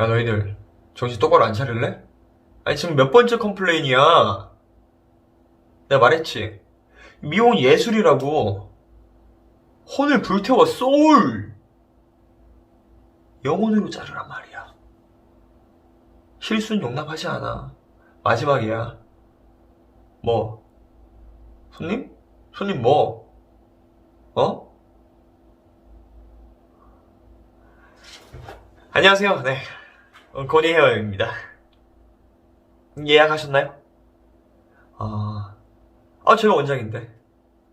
야, 너희들, 정신 똑바로 안 차릴래? 아니, 지금 몇 번째 컴플레인이야? 내가 말했지. 미혼 예술이라고. 혼을 불태워, 소울! 영혼으로 자르란 말이야. 실수는 용납하지 않아. 마지막이야. 뭐? 손님? 손님 뭐? 어? 안녕하세요. 네. 어, 고니 헤어입니다. 예약하셨나요? 아, 아, 제가 원장인데.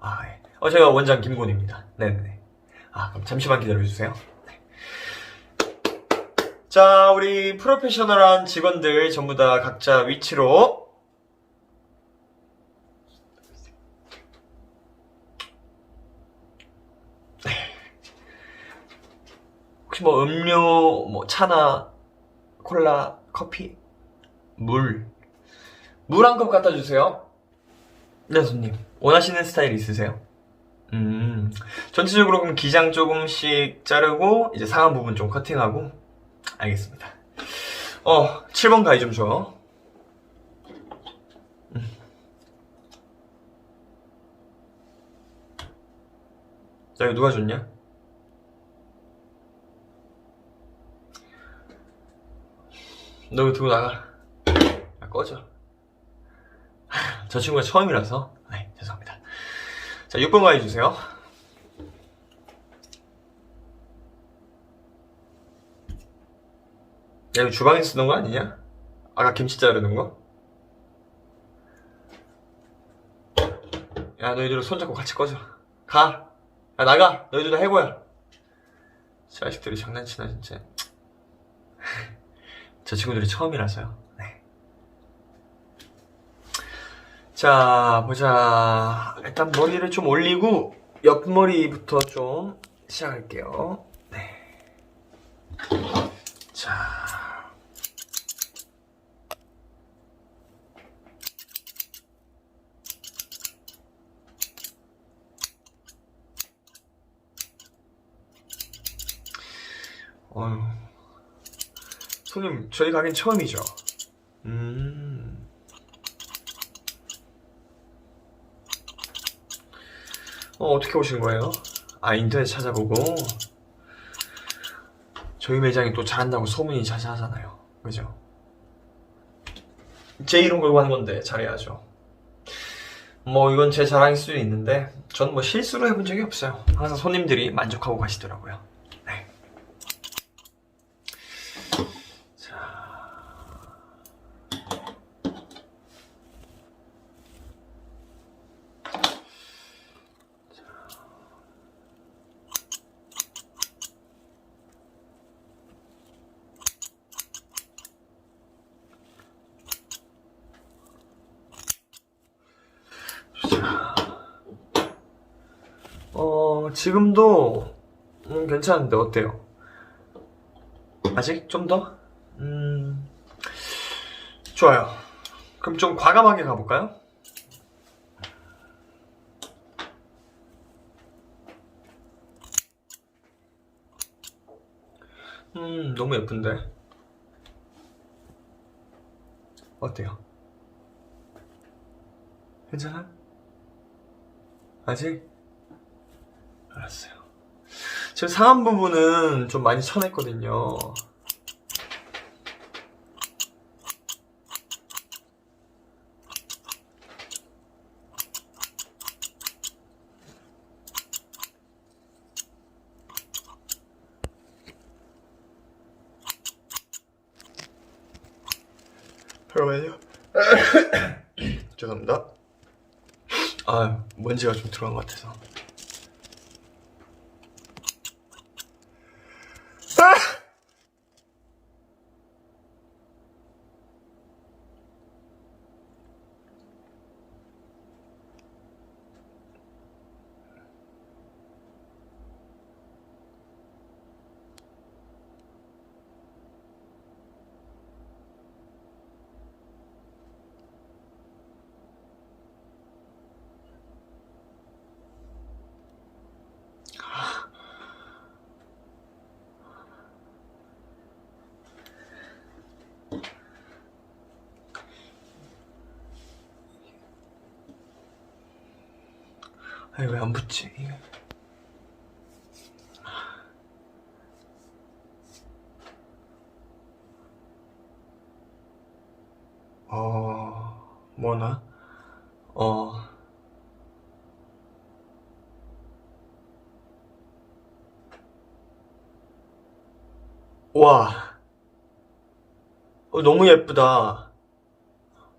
아, 예. 어, 제가 원장 김곤입니다. 네네네. 아, 그럼 잠시만 기다려주세요. 네. 자, 우리 프로페셔널한 직원들 전부 다 각자 위치로. 혹시 뭐 음료, 뭐 차나 콜라, 커피, 물. 물 한 컵 갖다 주세요. 네, 손님. 원하시는 스타일 있으세요? 음, 전체적으로 그럼 기장 조금씩 자르고, 이제 상한 부분 좀 커팅하고, 알겠습니다. 어, 7번 가위 좀 줘. 음. 야, 이거 누가 줬냐? 너 이거 들고 나가. 야, 꺼져. 저 친구가 처음이라서. 네, 죄송합니다. 자, 6번 가위 주세요. 야, 이거 주방에서 쓰던 거 아니냐? 아까 김치 자르는 거? 야, 너희들 손잡고 같이 꺼져. 가! 야, 나가! 너희들 다 해고야! 자식들이 장난치나, 진짜. 저 친구들이 처음이라서요. 네. 자, 보자. 일단 머리를 좀 올리고, 옆머리부터 좀 시작할게요. 네. 자. 어휴. 손님, 저희 가게는 처음이죠? 음. 어, 어떻게 오신 거예요? 아, 인터넷 찾아보고. 저희 매장이 또 잘한다고 소문이 자자하잖아요. 그죠? 제 이름 걸고 하는 건데, 잘해야죠. 뭐, 이건 제 자랑일 수도 있는데, 전 뭐 실수로 해본 적이 없어요. 항상 손님들이 만족하고 가시더라고요. 네. 어, 지금도, 음, 괜찮은데, 어때요? 아직? 좀 더? 음, 좋아요. 그럼 좀 과감하게 가볼까요? 음, 너무 예쁜데. 어때요? 괜찮아? 아직? 알았어요. 지금 상한 부분은 좀 많이 쳐냈거든요. 잠깐만요. 죄송합니다. 아, 먼지가 좀 들어간 것 같아서. Ah! 아이 왜안 붙지? 어 뭐나? 어 와. 어, 너무 예쁘다.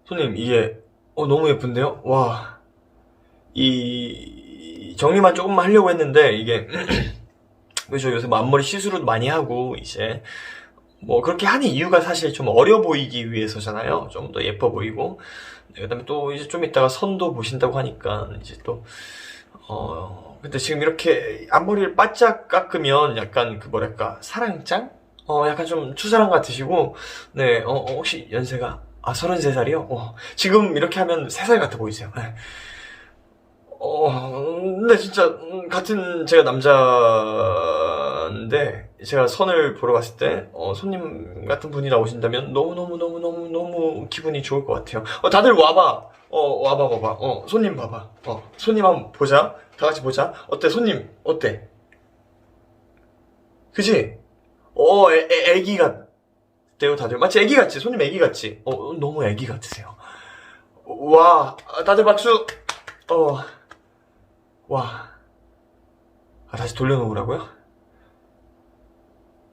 손님, 이게, 어, 너무 예쁜데요? 와. 이, 정리만 조금만 하려고 했는데, 이게, 그죠. 요새 뭐 앞머리 시술도 많이 하고, 이제, 뭐, 그렇게 하는 이유가 사실 좀 어려 보이기 위해서잖아요. 좀 더 예뻐 보이고. 네, 그 다음에 또 이제 좀 이따가 선도 보신다고 하니까, 이제 또, 어, 근데 지금 이렇게 앞머리를 바짝 깎으면 약간 그 뭐랄까, 사랑짱? 어, 약간 좀 추사람 같으시고, 네, 어, 어, 혹시 연세가, 아, 33살이요? 어, 지금 이렇게 하면 3살 같아 보이세요. 네. 어, 근데 진짜, 음, 같은 제가 남자인데, 제가 선을 보러 갔을 때, 어, 손님 같은 분이 나오신다면 너무 너무 너무 너무 너무 기분이 좋을 것 같아요. 어, 다들 와봐. 어, 와봐, 봐봐. 어, 손님 봐봐. 어, 손님 한번 보자. 다 같이 보자. 어때, 손님? 어때? 그지? 어, 애, 애, 애기 같대요, 다들. 마치 애기 같지? 손님 애기 같지? 어, 너무 애기 같으세요. 와, 다들 박수! 어, 와. 아, 다시 돌려놓으라고요?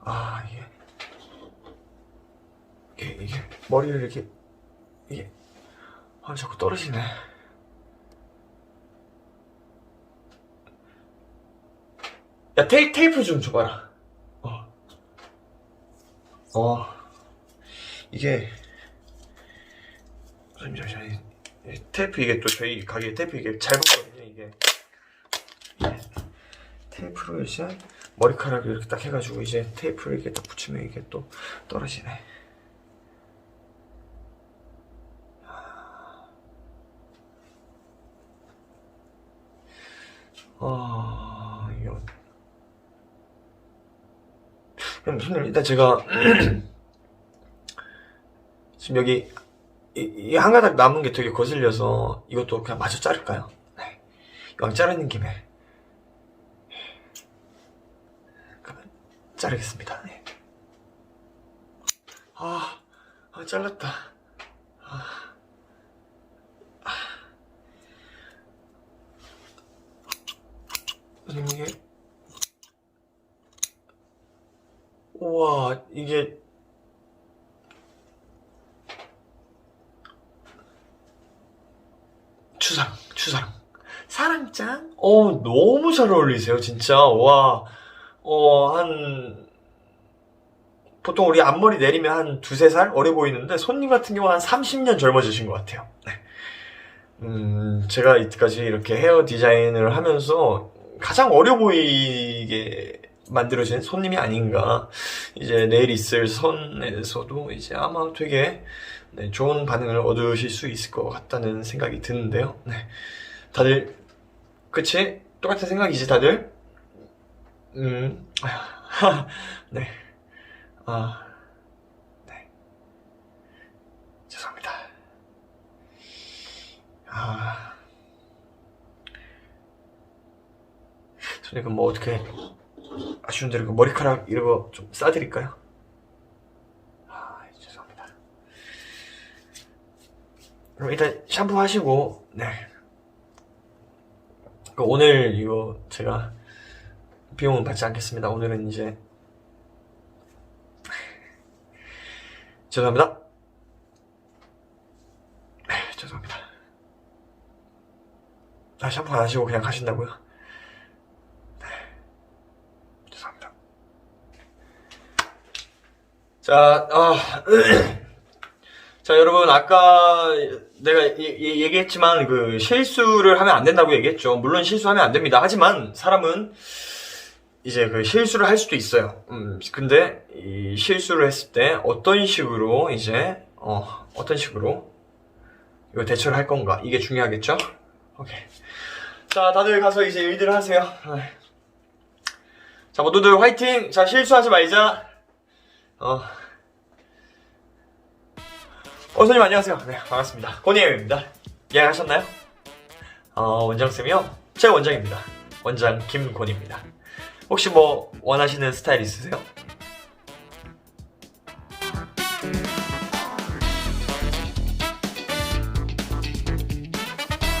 아, 이게. 이게, 이게, 머리를 이렇게, 이게, 아, 자꾸 떨어지네. 야, 테이, 테이프 좀 줘봐라. 어. 어. 이게, 잠시만요. 이 테이프 이게 또 저희 가게 테이프 이게 잘 붙거든요. 이게 테이프로 이제 머리카락을 이렇게 딱 해가지고 이제 테이프를 이렇게 딱 붙이면 이게 또 떨어지네. 아, 이거. 그럼 손님, 일단 제가, 지금 여기, 이, 이 한 가닥 남은 게 되게 거슬려서 이것도 그냥 마저 자를까요? 네. 이왕 자르는 김에. 그러면 자르겠습니다. 네. 아, 아, 잘랐다. 아, 아. 이게. 우와, 이게. 추상, 추상. 사랑짱? 어, 너무 잘 어울리세요, 진짜. 와, 어, 한, 보통 우리 앞머리 내리면 한 두세 살 어려 보이는데, 손님 같은 경우 한 30년 젊어지신 것 같아요. 네. 음, 제가 이때까지 이렇게 헤어 디자인을 하면서 가장 어려 보이게 만들어진 손님이 아닌가. 이제 내일 있을 선에서도 이제 아마 되게 네, 좋은 반응을 얻으실 수 있을 것 같다는 생각이 드는데요. 네. 다들, 그치? 똑같은 생각이지, 다들? 음, 네. 아, 네. 죄송합니다. 아. 저희 그럼 뭐 어떻게, 아쉬운 대로 그 머리카락 이런 거좀 싸드릴까요? 아, 죄송합니다. 그럼 일단 샴푸 하시고, 네. 그 오늘 이거 제가 비용은 받지 않겠습니다. 오늘은 이제 죄송합니다. 네, 죄송합니다. 아, 샴푸 안 하시고 그냥 가신다고요? 네, 죄송합니다. 자, 아, 자, 여러분, 아까 내가 얘기했지만 그 실수를 하면 안 된다고 얘기했죠. 물론 실수하면 안 됩니다. 하지만 사람은 이제 그 실수를 할 수도 있어요. 음, 근데 이 실수를 했을 때 어떤 식으로 이제 어, 어떤 식으로 이거 대처를 할 건가 이게 중요하겠죠? 오케이. 자, 다들 가서 이제 일들 하세요. 네. 자, 모두들 화이팅! 자, 실수하지 말자. 어. 어, 손님 안녕하세요. 네, 반갑습니다. 고니엠입니다. 예약하셨나요? 어, 원장쌤이요? 제가 원장입니다. 원장 김권입니다. 혹시 뭐 원하시는 스타일 있으세요?